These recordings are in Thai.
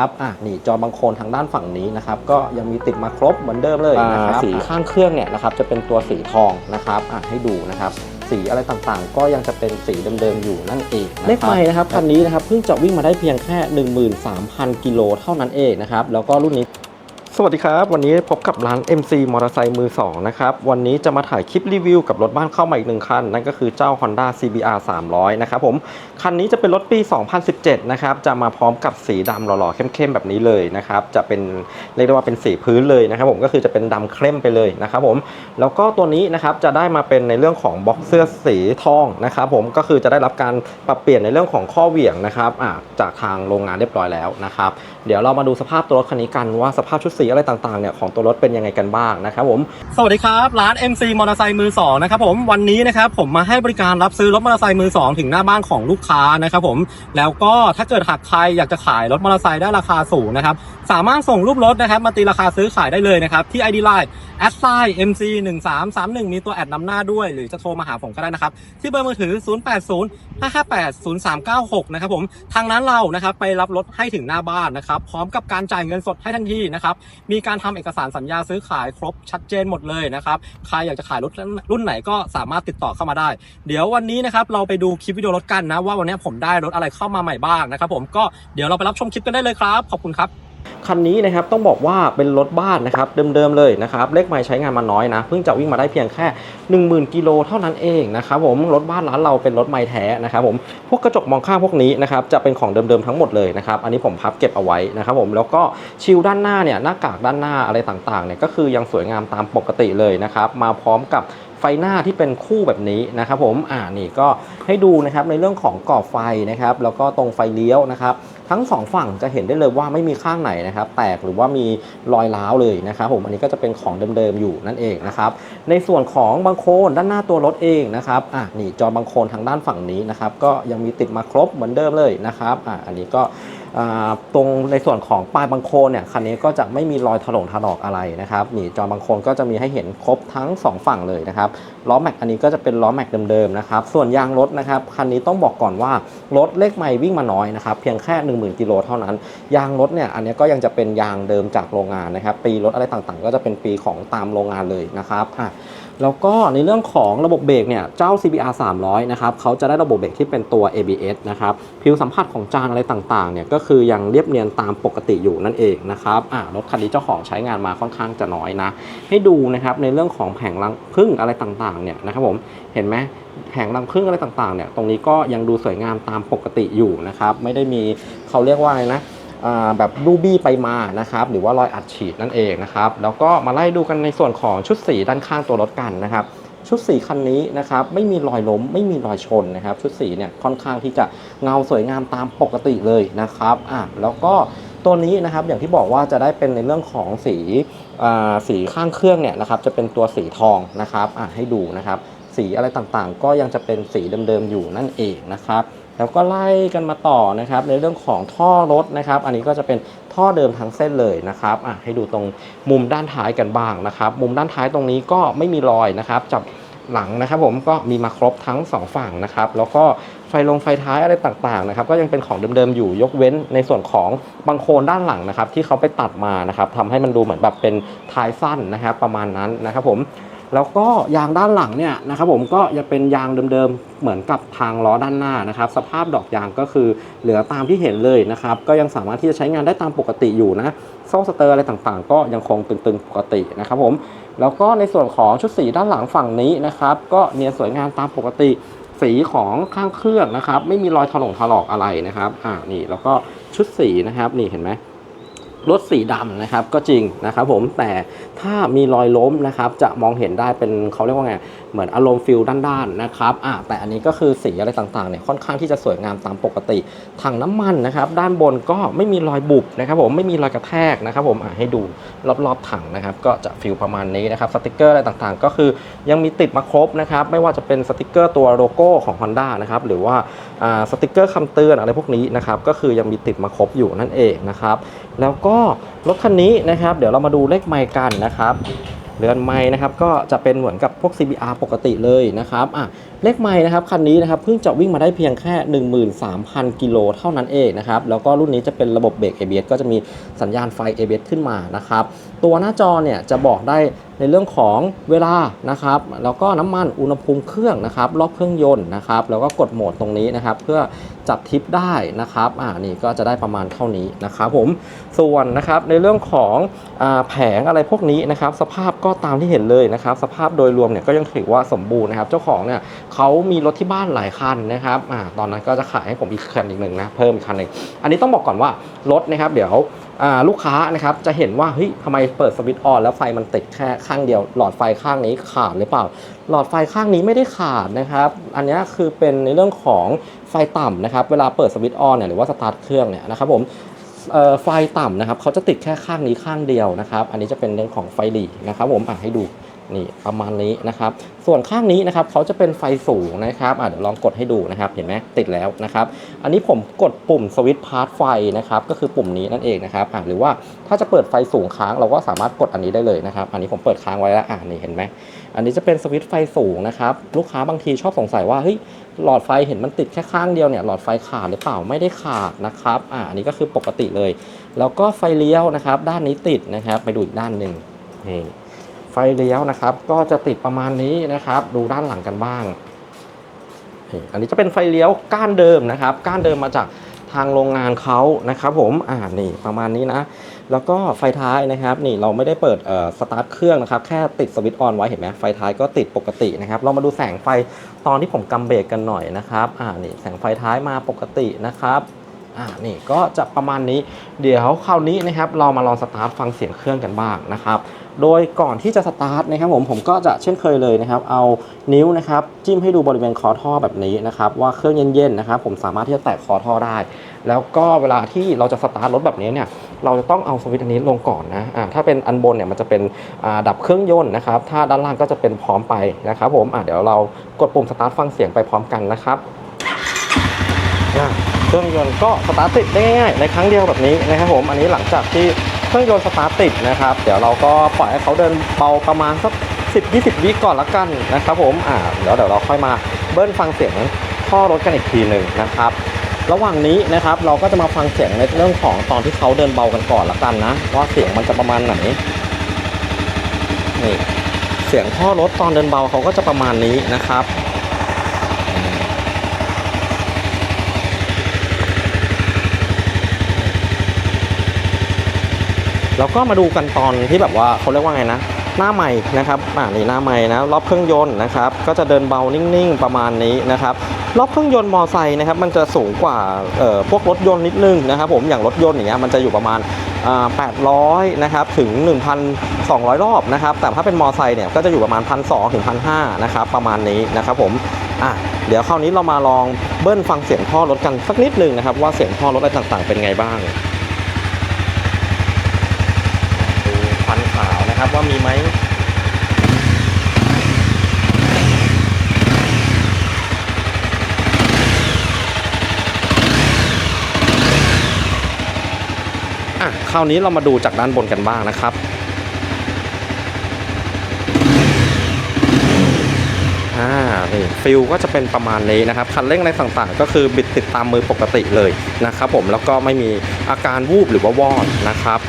ครับ อะ นี่จอบางโคนทางด้านฝั่งนี้นะครับ ก็ยังมีติดมาครบเหมือนเดิมเลยนะครับ สีข้างเครื่องเนี่ยนะครับ จะเป็นตัวสีทองนะครับ อะ ให้ดูนะครับ สีอะไรต่างๆ ก็ยังจะเป็นสีเดิมๆ อยู่นั่นเองเลขไม่นะครับคันนี้นะครับ เพิ่งจะวิ่งมาได้เพียงแค่ 13,000 กิโลเท่านั้นเองนะครับ แล้วก็รุ่นนี้ สวัสดีครับ วันนี้พบกับร้าน MC มอเตอร์ไซค์มือ 2 นะครับ วันนี้จะมาถ่ายคลิปรีวิวกับรถบ้านเข้ามาอีกหนึ่งคัน นั่นก็คือเจ้า Honda CBR 300 นะครับผม คันนี้จะเป็นรถปี 2017 นะครับ จะมาพร้อมกับสีดำหล่อๆ เข้มๆ แบบนี้เลยนะครับ จะเป็นเรียกได้ว่าเป็นสีพื้นเลยนะครับผมก็คือจะเป็นดำเข้มไปเลยนะครับผม แล้วก็ตัวนี้นะครับจะได้มาเป็นในเรื่องของบ็อกเสื้อสีทองนะครับผมก็คือจะได้รับการปรับเปลี่ยนในเรื่องของข้อเหวี่ยงนะครับจากทางโรงงานเรียบร้อยแล้วนะครับ เดี๋ยวเรามาดูสภาพตัวรถคันนี้กันว่าสภาพชุดสีอะไรต่างๆเนี่ยของตัวรถเป็นยังไงกันบ้างนะครับผมสวัสดีครับร้าน MC มอเตอร์ไซค์มือ2นะครับผมวันนี้นะครับผมมาให้บริการรับซื้อรถมอเตอร์ไซค์มือ2ถึงหน้าบ้านของลูกค้านะครับผมแล้วก็ถ้าเกิดหากใครอยากจะขายรถมอเตอร์ไซค์ได้ราคาสูงนะครับสามารถส่งรูปรถนะครับมาตีราคาซื้อขายได้เลยนะครับที่ ID Line แอดไซน์ MC 1 3 3 1มีตัวแอดนำหน้าด้วย หรือจะโทรมาหาผมก็ได้นะครับ ที่เบอร์มือถือ 080 558 0396 นะครับผม ทางนั้นเรานะครับไปรับรถให้ถึงหน้าบ้านนะครับ พร้อมกับการจ่ายเงินสดให้ทันทีนะครับ มีการทำเอกสารสัญญาซื้อขายครบชัดเจนหมดเลยนะครับ ใครอยากจะขายรถรุ่นไหนก็สามารถติดต่อเข้ามาได้ เดี๋ยววันนี้นะครับเราไปดูคลิปวิดีโอรถกันนะว่าวันนี้ผมได้รถอะไรเข้ามาใหม่บ้างนะครับผมก็เดี๋ยวเราไปรับชมคลิปกันได้เลยครับ ขอบคุณครับ คันนี้นะครับต้องบอกว่าเป็นรถบ้านนะครับเดิมๆเลยนะครับเลขไม่ใช้งานมาน้อยนะ เพิ่งจะวิ่งมาได้เพียงแค่ 10,000กิโลเท่านั้นเองนะครับผมรถบ้านร้านเราเป็นรถไม้แท้นะครับผมพวกกระจกมองข้างพวกนี้นะครับจะเป็นของเดิมๆทั้งหมดเลยนะครับอันนี้ผมพับเก็บเอาไว้นะครับผมแล้วก็ชิลด้านหน้าเนี่ยหน้ากากด้านหน้าอะไรต่างๆเนี่ยก็คือยังสวยงามตามปกติเลยนะครับมาพร้อมกับ ฟหน้าที่เป็นคู่แบบนี้นะครับผมอ่านี่ก็ให้ดูนะครับในเรื่องของกรอบไฟนะครับแล้วก็ตรงไฟเลี้ยวนะครับทั้งสองฝั่งจะเห็นได้เลยว่าไม่มีข้างไหนนะครับแตกหรือว่ามีรอยร้าวเลยนะครับผมอันนี้ก็จะเป็นของเดิมๆอยู่นั่นเองนะครับในส่วนของบางโคนด้านหน้าตัวรถเองนะครับอะนี่จอบางโคนทางด้านฝั่งนี้นะครับก็ยังมีติดมาครบเหมือนเดิมเลยนะครับอะอันนี้ก็ ตรงในส่วนของปลายบังโคนเนี่ยคันนี้ก็จะไม่มีรอยถลงถลอกอะไรนะครับนี่จอบังโคนก็จะมีให้เห็นครบทั้งสองฝั่งเลยนะครับ ล้อแม็กอันนี้ก็จะเป็นล้อแม็กเดิมๆนะครับ ส่วนยางรถนะครับคันนี้ต้องบอกก่อนว่ารถเลขไม่วิ่งมาน้อยนะครับเพียงแค่ 10,000กิโลเท่านั้น ยางรถเนี่ยอันนี้ก็ยังจะเป็นยางเดิมจากโรงงานนะครับ ปีรถอะไรต่างๆ ก็จะเป็นปีของตามโรงงานเลยนะครับอะแล้วก็ในเรื่องของระบบเบรกเนี่ยเจ้า CBR 300 นะครับเขาจะได้ระบบเบรกที่เป็นตัว ABS นะครับผิวสัมผัสของจานอะไรต่างๆเนี่ยก็คือยังเรียบเนียนตามปกติอยู่นั่นเองนะครับอะรถคันนี้เจ้าของใช้งานมาค่อนข้างจะน้อยนะ ให้ดูนะครับในเรื่องของแผงรังพึ่งอะไรต่างๆเนี่ยนะครับผมเห็นไหมแผงรังพึ่งอะไรต่างๆเนี่ยตรงนี้ก็ยังดูสวยงามตามปกติอยู่นะครับไม่ได้มีเขาเรียกว่าอะไรนะแบบรูบี้ไปมานะครับหรือว่ารอยอัดฉีดนั่นเองนะครับแล้วก็มาไล่ดูกันในส่วนของชุดสีด้านข้างตัวรถกันนะครับชุดสีคันนี้นะครับไม่มีรอยล้มไม่มีรอยชนนะครับชุดสีเนี่ยค่อนข้างที่จะเงาสวยงามตามปกติเลยนะครับอะแล้วก็ ตัวนี้นะครับอย่างที่บอกว่าจะได้เป็นในเรื่องของสีอ่าสีข้างเครื่องเนี่ยนะครับจะเป็นตัวสีทองนะครับอะให้ดูนะครับ สีอะไรต่างๆ ก็ยังจะเป็นสีเดิมๆอยู่นั่นเองนะครับแล้วก็ไล่กันมาต่อนะครับในเรื่องของท่อรถนะครับ อันนี้ก็จะเป็นท่อเดิมทั้งเส้นเลยนะครับอะให้ดูตรงมุมด้านท้ายกันบ้างนะครับ มุมด้านท้ายตรงนี้ก็ไม่มีรอยนะครับจับ หลังนะครับผมก็มีมาครบทั้งสองฝั่งนะครับ แล้วก็ไฟลงไฟท้ายอะไรต่างๆนะครับก็ยังเป็นของเดิมๆอยู่ยกเว้นในส่วนของบางโคนด้านหลังนะครับที่เขาไปตัดมานะครับทำให้มันดูเหมือนแบบเป็นท้ายสั้นนะครับประมาณนั้นนะครับผม แล้วก็ยางด้านหลังเนี่ยนะครับผมก็จะเป็นยางเดิมๆเหมือนกับทางล้อด้านหน้านะครับ สภาพดอกยางก็คือเหลือตามที่เห็นเลยนะครับก็ยังสามารถที่จะใช้งานได้ตามปกติอยู่นะโซ่สเตอร์อะไรต่างๆ ก็ยังคงตึงๆปกตินะครับผมแล้วก็ในส่วนของชุดสีด้านหลังฝั่งนี้นะครับก็เนียนสวยงามตามปกติสีของข้างเครื่องนะครับ ไม่มีรอยถลงถลอกอะไรนะครับอ่านี่แล้วก็ชุดสีนะครับนี่เห็นไหม รถสีดำนะครับก็จริงนะครับผมแต่ถ้ามีรอยล้มนะครับจะมองเห็นได้เป็นเขาเรียกว่าไงเหมือนอารมณ์ฟิลด้านๆนะครับอะแต่อันนี้ก็คือสีอะไรต่างๆเนี่ยค่อนข้างที่จะสวยงามตามปกติถังน้ำมันนะครับด้านบนก็ไม่มีรอยบุบนะครับผมไม่มีรอยกระแทกนะครับผมอะให้ดูรอบๆถังนะครับก็จะฟิลประมาณนี้นะครับสติกเกอร์อะไรต่างๆ ก็คือยังมีติดมาครบนะครับไม่ว่าจะเป็นสติกเกอร์ตัวโลโก้ของ Honda นะครับหรือว่าอ่าสติกเกอร์คำเตือนอะไรพวกนี้นะครับก็คือยังมีติดมาครบอยู่นั่นเองนะครับแล้วก็รถคันนี้นะครับ เดี๋ยวเรามาดูเลขไมค์กันนะครับเรือนไม้นะครับก็จะเป็นเหมือนกับพวก CBR ปกติเลยนะครับอะเลขไม้นะครับคันนี้นะครับเพิ่งจะวิ่งมาได้เพียงแค่ 13,000 กิโลเท่านั้นเองนะครับแล้วก็รุ่นนี้จะเป็นระบบเบรก ABS ก็จะมีสัญญาณไฟ ABS ขึ้นมานะครับตัวหน้าจอเนี่ยจะบอกได้ในเรื่องของเวลานะครับแล้วก็น้ำมันอุณหภูมิเครื่องนะครับรอบเครื่องยนต์นะครับแล้วก็กดโหมดตรงนี้นะครับเพื่อจับทิปได้นะครับอ่านี่ก็จะได้ประมาณเท่านี้นะครับผมส่วนนะครับในเรื่องของอแผงอะไรพวกนี้นะครับสภาพก็ตามที่เห็นเลยนะครับสภาพโดยรวมเนี่ยก็ยังถือว่าสมบูรณ์นะครับเจ้าของเนี่ยเขามีรถที่บ้านหลายคันนะครับอ่าตอนนั้นก็จะขายให้ผมอีกคันอีกหนึ่งนะเพิ่มอีกคันหนึ่งอันนี้ต้องบอกก่อนว่ารถนะครับเดี๋ยวลูกค้านะครับจะเห็นว่าเฮ้ยทำไมเปิดสวิตช์ออนแล้วไฟมันติดแค่ข้างเดียว หลอดไฟข้างนี้ขาดหรือเปล่า หลอดไฟข้างนี้ไม่ได้ขาดนะครับ อันนี้คือเป็นในเรื่องของไฟต่ำนะครับ เวลาเปิดสวิตช์ออนเนี่ยหรือว่าสตาร์ทเครื่องเนี่ยนะครับผมไฟต่ำนะครับเขาจะติดแค่ข้างนี้ข้างเดียวนะครับ อันนี้จะเป็นเรื่องของไฟหลีนะครับผมอะให้ดู นี่ประมาณนี้นะครับ ส่วนข้างนี้นะครับเขาจะเป็นไฟสูงนะครับอะเดี๋ยวลองกดให้ดูนะครับ เห็นไหมติดแล้วนะครับ อันนี้ผมกดปุ่มสวิตช์พาร์ทไฟนะครับ ก็คือปุ่มนี้นั่นเองนะครับอะหรือว่าถ้าจะเปิดไฟสูงค้างเราก็สามารถกดอันนี้ได้เลยนะครับ อันนี้ผมเปิดค้างไว้แล้วอะนี่เห็นไหมอันนี้จะเป็นสวิตช์ไฟสูงนะครับ ลูกค้าบางทีชอบสงสัยว่าเฮ้ยหลอดไฟเห็นมันติดแค่ข้างเดียวเนี่ยหลอดไฟขาดหรือเปล่าไม่ได้ขาดนะครับอ่าอันนี้ก็คือปกติเลย แล้วก็ไฟเลี้ยวนะครับ ด้านนี้ติดนะครับ ไปดูอีกด้านหนึ่งนี่ ไฟเลี้ยวนะครับ ก็จะติดประมาณนี้นะครับ ดูด้านหลังกันบ้าง อันนี้จะเป็นไฟเลี้ยวก้านเดิมนะครับ ก้านเดิมมาจากทางโรงงานเขานะครับ ผมอ่านี่ประมาณนี้นะ แล้วก็ไฟท้ายนะครับ นี่เราไม่ได้เปิดเอ่อสตาร์ทเครื่องนะครับ แค่ติดสวิตช์ออนไว้เห็นไหมไฟท้ายก็ติดปกตินะครับ เรามาดูแสงไฟตอนที่ผมกำเบรกกันหน่อยนะครับ อ่านี่แสงไฟท้ายมาปกตินะครับ อ่านี่ก็จะประมาณนี้เดี๋ยวคราวนี้นะครับเรามาลองสตาร์ทฟังเสียงเครื่องกันบ้างนะครับโดยก่อนที่จะสตาร์ทนะครับผมผมก็จะเช่นเคยเลยนะครับ เอานิ้วนะครับจิ้มให้ดูบริเวณคอท่อแบบนี้นะครับว่าเครื่องเย็นๆนะครับผมสามารถที่จะแตะคอท่อได้ แล้วก็เวลาที่เราจะสตาร์ทรถแบบนี้เนี่ยเราจะต้องเอาสวิตช์อันนี้ลงก่อนนะอ่าถ้าเป็นอันบนเนี่ยมันจะเป็นอ่าดับเครื่องยนต์นะครับถ้าด้านล่างก็จะเป็นพร้อมไปนะครับผมอ่าเดี๋ยวเรากดปุ่มสตาร์ทฟังเสียงไปพร้อมกันนะครับอ่า เครื่องยนต์ก็สตาร์ทติดได้ง่ายๆในครั้งเดียวแบบนี้นะครับผมอันนี้หลังจากที่เครื่องยนต์สตาร์ทติดนะครับ เดี๋ยวเราก็ปล่อยให้เขาเดินเบาประมาณสัก10-20วิก่อนละกันนะครับผมอ่าเดี๋ยวเดี๋ยวเราค่อยมาเบิ้ลฟังเสียงท่อรถกันอีกทีหนึ่งนะครับ ระหว่างนี้นะครับเราก็จะมาฟังเสียงในเรื่องของตอนที่เขาเดินเบากันก่อนละกันนะว่าเสียงมันจะประมาณไหนนี่เสียงท่อรถตอนเดินเบาเขาก็จะประมาณนี้นะครับ แล้วก็มาดูกันตอนที่แบบว่าเขาเรียกว่าไงนะ หน้าใหม่นะครับอ่านี่หน้าใหม่นะรอบเครื่องยนต์นะครับ ก็จะเดินเบานิ่งๆประมาณนี้นะครับรอบเครื่องยนต์มอไซค์นะครับมันจะสูงกว่าเอ่อพวกรถยนต์นิดนึงนะครับ ผมอย่างรถยนต์อย่างเงี้ยมันจะอยู่ประมาณ800นะครับถึง 1,200 รอบนะครับแต่ถ้าเป็นมอไซค์เนี่ยก็จะอยู่ประมาณ 1,200ถึง1,500นะครับประมาณนี้นะครับผมอะเดี๋ยวคราวนี้เรามาลองเบิ้ลฟังเสียงท่อรถกันสักนิดหนึ่งนะครับว่าเสียงท่อรถอะไรต่างๆเป็นไงบ้างดูควันขา ว่ามีไหมอะคราวนี้เรามาดูจากด้านบนกันบ้างนะครับอ่านี่ฟิลก็จะเป็นประมาณนี้นะครับ คันเร่งอะไรต่างๆ ก็คือบิดติดตามมือปกติเลยนะครับผมแล้วก็ไม่มีอาการวูบหรือว่าวอดนะครับ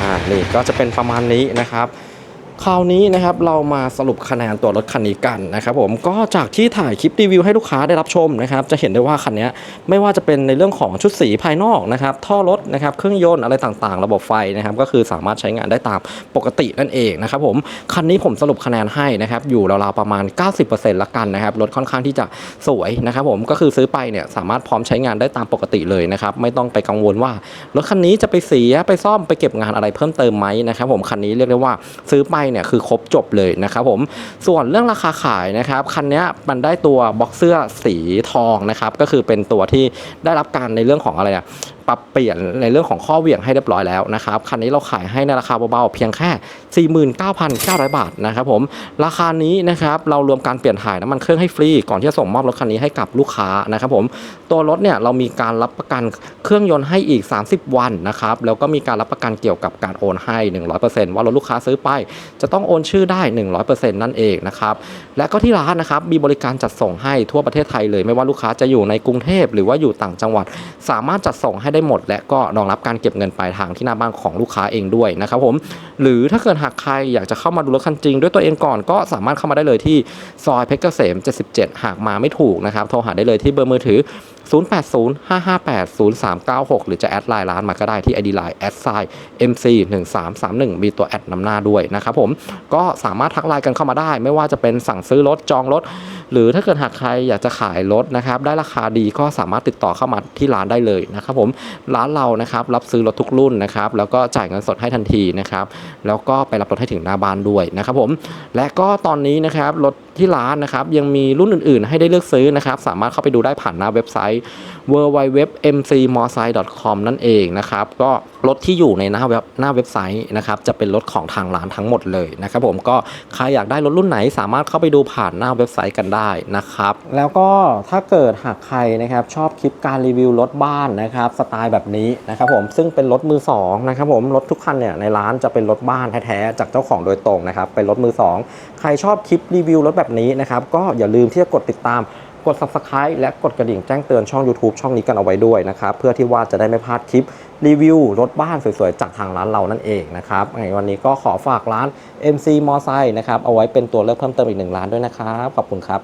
อ่านี่ก็จะเป็นประมาณนี้นะครับ คราวนี้นะครับเรามาสรุปคะแนนตัวรถคันนี้กันนะครับผมก็จากที่ถ่ายคลิปรีวิวให้ลูกค้าได้รับชมนะครับจะเห็นได้ว่าคันนี้ไม่ว่าจะเป็นในเรื่องของชุดสีภายนอกนะครับท่อรถนะครับเครื่องยนต์อะไรต่างๆ ระบบไฟนะครับก็คือสามารถใช้งานได้ตามปกตินั่นเองนะครับผมคันนี้ผมสรุปคะแนนให้นะครับอยู่ราวๆประมาณ 90%ละกันนะครับรถค่อนข้างที่จะสวยนะครับผมก็คือซื้อไปเนี่ยสามารถพร้อมใช้งานได้ตามปกติเลยนะครับไม่ต้องไปกังวลว่ารถคันนี้จะไปเสียไปซ่อมไปเก็บงานอะไรเพิ่มเติมไหมนะครับผมคันนี้เรียกได้ว่าซื้อไปเนี่ยคือครบจบเลยนะครับผมส่วนเรื่องราคาขายนะครับคันนี้มันได้ตัวบ็อกเสื้อสีทองนะครับก็คือเป็นตัวที่ได้รับการในเรื่องของอะไรอะ ปรับเปลี่ยนในเรื่องของข้อเหวี่ยงให้เรียบร้อยแล้วนะครับคันนี้เราขายให้ในราคาเบาๆเพียงแค่ 49,900 บาทนะครับผมราคานี้นะครับเรารวมการเปลี่ยนถ่ายน้ำมันเครื่องให้ฟรีก่อนที่จะส่งมอบรถคันนี้ให้กับลูกค้านะครับผมตัวรถเนี่ยเรามีการรับประกันเครื่องยนต์ให้อีก 30 วันนะครับแล้วก็มีการรับประกันเกี่ยวกับการโอนให้ 100%ว่ารถลูกค้าซื้อไป จะต้องโอนชื่อได้ 100%นั่นเองนะครับและก็ที่ร้านนะครับมีบริการจัดส่งให้ทั่วประเทศไทยเลย ไม่ว่าลูกค้าจะอยู่ในกรุงเทพหรือว่าอยู่ต่างจังหวัด สามารถจัดส่งให้ได้หมด และก็รองรับการเก็บเงินปลายทางที่หน้าบ้านของลูกค้าเองด้วยนะครับผมหรือถ้าเกิดหากใครอยากจะเข้ามาดูรถคันจริง ด้วยตัวเองก่อนก็สามารถเข้ามาได้เลยที่ซอยเพชรเกษม 77 หากมาไม่ถูกนะครับโทรหาได้เลยที่เบอร์มือถือ 0805580396 หรือจะแอดไลน์ร้านมาก็ได้ที่ ID Line แอดไซ MC 1331 มีตัวแอดนำหน้าด้วยนะครับผมก็สามารถทักไลน์กันเข้ามาได้ ไม่ว่าจะเป็นสั่งซื้อรถจองรถ หรือถ้าเกิดหากใครอยากจะขายรถนะครับได้ราคาดีก็สามารถติดต่อเข้ามาที่ร้านได้เลยนะครับผมร้านเรานะครับรับซื้อรถทุกรุ่นนะครับแล้วก็จ่ายเงินสดให้ทันทีนะครับแล้วก็ไปรับรถให้ถึงหน้าบ้านด้วยนะครับผมและก็ตอนนี้นะครับรถ ที่ร้านนะครับ ยังมีรุ่นอื่นๆ ให้ได้เลือกซื้อนะครับ สามารถเข้าไปดูได้ผ่านหน้าเว็บไซต์ w w w m c m o s i c o m นั่นเองนะครับ ก็รถที่อยู่ในหน้าเว็บหน้าเว็บไซต์นะครับ จะเป็นรถของทางร้านทั้งหมดเลยนะครับผมก็ใครอยากได้รถรุ่นไหน สามารถเข้าไปดูผ่านหน้าเว็บไซต์กันได้นะครับ แล้วก็ถ้าเกิดหากใครนะครับชอบคลิปการรีวิวรถบ้านนะครับสไตล์แบบนี้นะครับผมซึ่งเป็นรถมือสองนะครับผมรถทุกคันเนี่ยในร้านจะเป็นรถบ้านแท้ๆจากเจ้าของโดยตรงนะครับเป็นรถมือสองใครชอบคลิปรีวิวรถแบบนี้นะครับก็อย่าลืมที่จะกดติดตามกด subscribe และกดกระดิ่งแจ้งเตือนช่อง YouTube ช่องนี้กันเอาไว้ด้วยนะครับ เพื่อที่ว่าจะได้ไม่พลาดคลิปรีวิวรถบ้านสวยๆ จากทางร้านเรานั่นเองนะครับในวันนี้ก็ขอฝากร้าน MC m o s i นะครับ เอาไว้เป็นตัวเลือกเพิ่มเติมอีกหนึ่งร้านด้วยนะครับ ขอบคุณครับ